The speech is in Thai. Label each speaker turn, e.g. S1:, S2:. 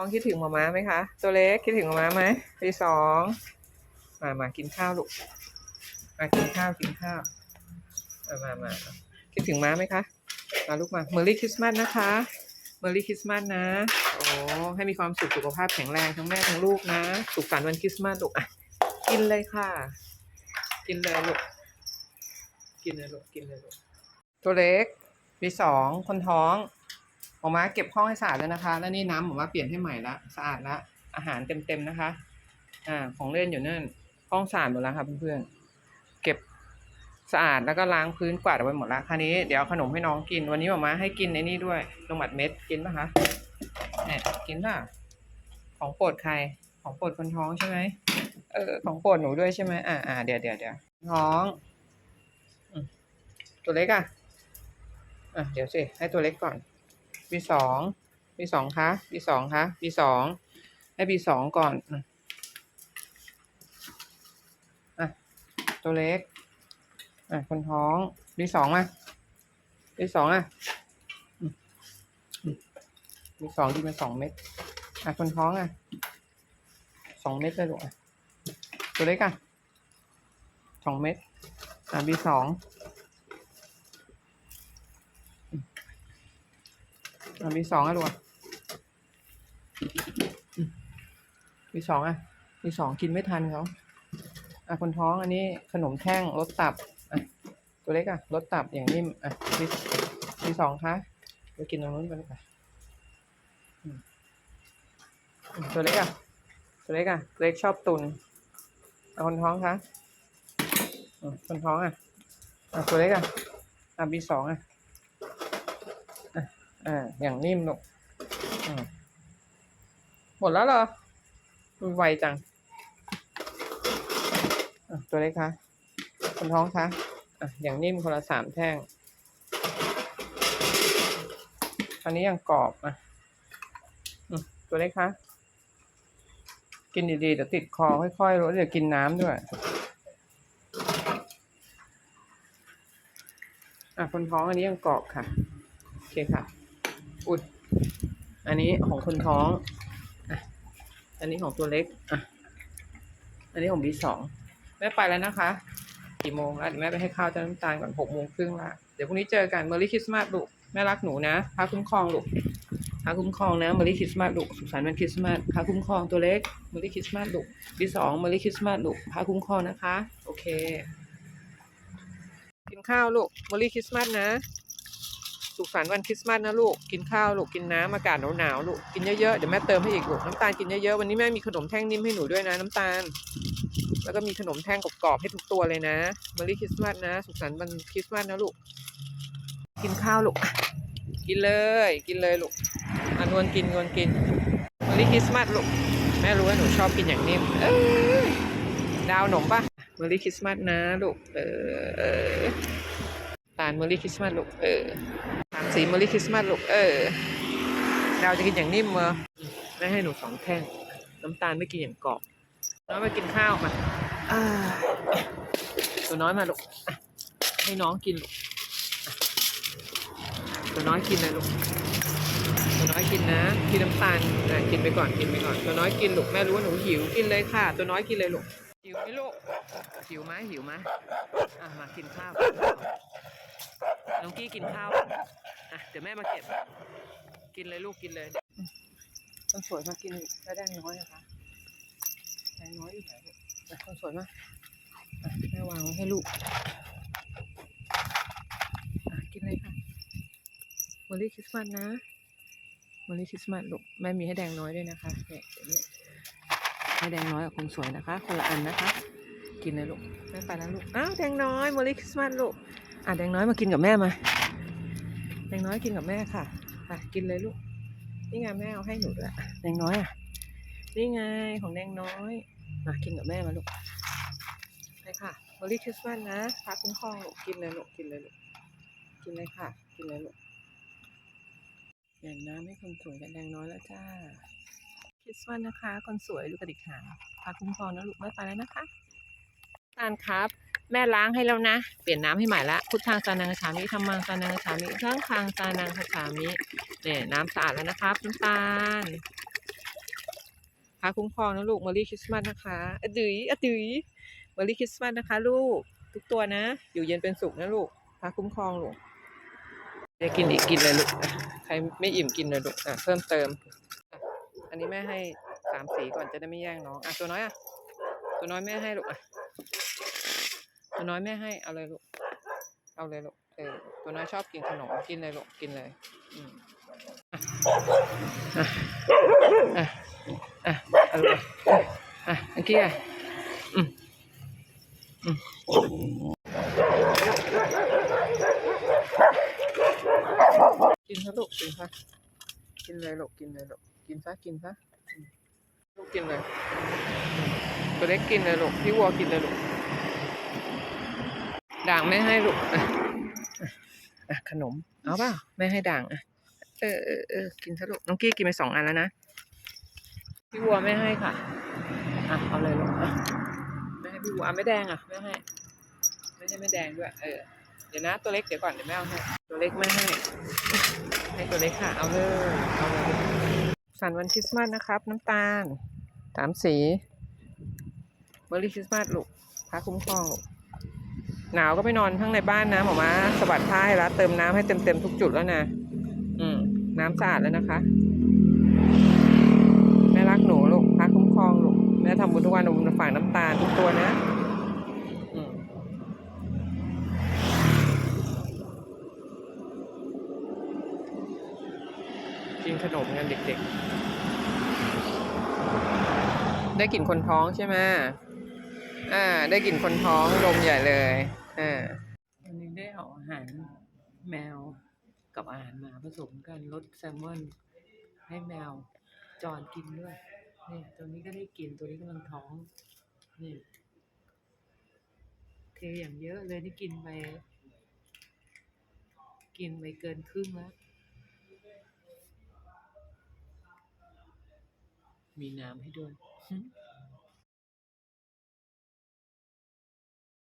S1: ท้องคิดถึงหมาม้าไหมคะ ตัวเล็กคิดถึงหมาม้าไหมตีสองมามากินข้าวลูกมากินข้าวกินข้าวมามามาคิดถึงม้าไหมคะมาลูกมาเมอรี่คริสต์มาสนะคะเมอรี่คริสต์มาสนะโอ้ให้มีความสุขสุขภาพแข็งแรงทั้งแม่ทั้งลูกนะ สุขสันต์วันคริสต์มาสลูกอะกินเลยค่ะ กินเลยลูกกินเลยลูกกินเลยลูกตัวเล็กมีสองคนท้อง หมอม้าเก็บห้องให้สะอาดแล้วนะคะ แล้วนี่น้ำหมอม้าเปลี่ยนให้ใหม่ละสะอาดละอาหารเต็มๆนะคะ อ่า ของเล่นอยู่นั่นห้องสะอาดหมดแล้วครับเพื่อนๆเก็บสะอาดแล้วก็ล้างพื้นกวาดเอาไว้หมดละคราวนี้เดี๋ยวขนมให้น้องกินวันนี้หมอม้าให้กินในนี่ด้วยนมอัดเม็ดกินปะคะเนี่ยกินป่ะของโปรดใครของโปรดคนท้องใช่ไหมเออของโปรดหนูด้วยใช่ไหมอ่าอ่าเดี๋ยวเดี๋ยวเดี๋ยวท้องตัวเล็กอะอะเดี๋ยวสิให้ตัวเล็กก่อน บีสองบีสองคะบีสองคะบีสองให้บีสองก่อนอะตัวเล็กอะคนท้องบีสองมาบีสองอะบีสองกินไปสองเม็ดอะคนท้องอะสองเม็ดเลยลูกอะตัวเล็กอะสองเม็ดอะบีสอง มีสองอะลูกมีสองอะมีสองกินไม่ทันเขาอะคนท้องอันนี้ขนมแท่งรสตับอะตัวเล็กอะรสตับอย่างนิ่มอะมีมีสองคะไปกินตรงนู้นไปเลยค่ะอืมอืมตัวเล็กอะตัวเล็กอะเล็กชอบตุนอะคนท้องคะอืมคนท้องอะอะตัวเล็กอะอะมีสองอะ อ่า อย่างนิ่มลูกอืมหมดแล้วเหรอมันไวจังอะตัวเล็กคะคนท้องคะอะอย่างนิ่มคนละสามแท่ง อันนี้ยังกรอบอะอืมตัวเล็กคะกินดีๆเดี๋ยวติดคอค่อยๆรู้เดี๋ยวกินน้ำด้วย อะคนท้องอันนี้ยังกรอบค่ะ โอเคค่ะ อุ้ยอันนี้ของคนท้องอะอันนี้ของตัวเล็กอะอันนี้ของบีสองแม่ไปแล้วนะคะกี่โมงแล้วเดี๋ยวแม่ไปให้ข้าวเจ้าน้ำตาลก่อนหกโมงครึ่งละเดี๋ยวพรุ่งนี้เจอกันเมอรี่คริสต์มาสลูกแม่รักหนูนะพาคุ้มครองลูกพาคุ้มครองนะเมอรี่คริสต์มาสลูกสุขสันต์วันคริสต์มาสพาคุ้มครองตัวเล็กเมอรี่คริสต์มาสลูกบีสองเมอรี่คริสต์มาสลูกพาคุ้มครองนะคะ โอเคกินข้าวลูกเมอรี่คริสต์มาสนะ สุขสันต์วันคริสต์มาสนะลูก กินข้าวลูก กินน้ำอากาศหนาวๆลูก กินเยอะๆ เดี๋ยวแม่เติมให้อีกลูก น้ำตาลกินเยอะๆ วันนี้แม่มีขนมแท่งนิ่มให้หนูด้วยนะน้ำตาล แล้วก็มีขนมแท่งกรอบๆให้ทุกตัวเลยนะม e รี่คริสต์มาสนะ สุขสันต์วันคริสต์มาสนะลูก กินข้าวลูก กินเลย กินเลยลูกอันวนกินวลกินม e รี่คริสต์มาสลูก แม่รู้ว่าหนูชอบกินอย่างนิ่มเอ้ยดาวหนมปะม e รี่คริสต์มาสนะลูก เออตาลม e รี่คริสต์มาสลูกเออามสีม e รี่คริสต์มาสลูกเออดาวจะกินอย่างนิ่มเมอแม่ให้หนูสองแท่ง น้ำตาลไม่กินอย่างกรอบน้อยมากินข้าวมาตัวน้อยมาลูกให้น้องกินลูกตัวน้อยกินเลยลูกตัวน้อยกินนะกินน้ำตาลอะกินไปก่อนกินไปก่อน ตัวน้อยกินลูกแม่รู้ว่าหนูหิวกินเลยค่ะ ตัวน้อยกินเลยลูกหิวไหมลูกหิวไหมหิวไหมอะมากินข้าวน้องกี้กินข้าว อะเดี๋ยวแม่มาเก็บ กินเลยลูกกินเลยต้องสวยมากินได้ได้น้อยนะคะแรงน้อยอีกไหนลูกอะคนสวยมากแม่วางไว้ให้ลูกกินเลยค่ะมอรี่คริสต์มาสนะมอรี่คริสต์มาสลูกแม่มีให้แดงน้อยด้วยนะคะเนี่ยเดี๋ยวนี้ให้แดงน้อยกับคนสวยนะคะ คนละอันนะคะ กินเลยลูกแม่ไปแล้วลูกอ้าวแดงน้อยมอรี่คริสต์มาสลูกอะแดงน้อยมากินกับแม่มา แดงน้อยกินกับแม่ค่ะไปกินเลยลูก นี่ไงแม่เอาให้หนูด้วยอะแดงน้อยอะ นี่ไงของแดงน้อยมากินกับแม่มาลูก ไปค่ะมอรี่คริสต์มาสนะพาคุ้มครองลูกกินเลยลูกกินเลยลูก กินเลยค่ะ กินเลยลูกแบ่งน้ำให้คนสวยกับแดงน้อยแล้วจ้า คริสต์มาสนะคะ คนสวยลูกกระดิกหางพาคุ้มครองนะลูกไม่ไปแล้วนะคะตาลครับ แม่ล้างให้แล้วนะ เปลี่ยนน้ำให้ใหม่ละพุทธังสานังคาฉามิธรรมังสานังคาฉามิสังฆังสานังคาฉามิเนี่ยน้ำสะอาดแล้วนะครับน้ำตาลพระคุ้มครองนะลูกม e รี่คริสต์มาสนะคะอดื๋ยอดื๋ยม e รี่คริสต์มาสนะคะ ลูกทุกตัวนะ อยู่เย็นเป็นสุขนะลูกพระคุ้มครองลูกจะกินอีกกินเลยลูกใครไม่อิ่มกินเลยลูกอะเพิ่มเติม อันนี้แม่ให้สามสีก่อนจะได้ไม่แย่งน้องอะตัวน้อยอะตัวน้อยแม่ให้ลูกอะ ตัวน้อยแม่ให้เอาเลยลูก เอาเลยลูก เออ ตัวน้อยชอบกินขนม กินเลยลูก กินเลยอืมอะอะอะอะเอาเลยอะอะอันกี้อะอืมอืมกินซะลูกกินซะกินเลยลูกกินเลยลูกกินซะกินซะลูกกินเลยตัวเล็กกินเลยลูกพี่วัวกินเลยลูก ด่างไม่ให้ลูกอะขนม เอาเปล่าไม่ให้ด่างอะเออเออเออกินซะลูกน้องกี้กินไปสองอันแล้วนะพี่วัวไม่ให้ค่ะอะเอาเลยลูกอะไม่ให้พี่วัวไม่แดงอะไม่ให้ไม่ใช่ไม่แดงด้วยเออเดี๋ยวนะตัวเล็กเดี๋ยวก่อนเดี๋ยวแม่เอาให้ตัวเล็กไม่ให้ให้ตัวเล็กค่ะ เอาเลยเอาเลยสันวันคริสต์มาสนะครับ น้ำตาลสามสีเมอรี่คริสต์มาสลูกพระคุ้มครองลูก หนาวก็ไปนอนข้างในบ้านนะหมอมาสะบัดผ้าให้แล้วเติมน้ำให้เต็มเต็มๆทุกจุดแล้วนะอืม น้ำสะอาดแล้วนะคะแม่รักหนูลูกพระคุ้มครองลูกแม่ทำบุญทุกวันเอาบุญมาฝากน้ำตาลทุกตัวนะอืมกินขนมกันเด็กๆ ได้กลิ่นคนท้องใช่ไหมอ่า ได้กลิ่นคนท้องลมใหญ่เลย อ่า
S2: วันนี้ได้เอาอาหารแมวกับอาหารหมาผสมกันรสแซลมอนให้แมวจอนกินด้วยนี่ตัวนี้ก็ได้กินตัวนี้กำลังท้องนี่เทอย่างเยอะเลยนี่กินไปกินไปเกินครึ่งแล้วมีน้ำให้ด้วย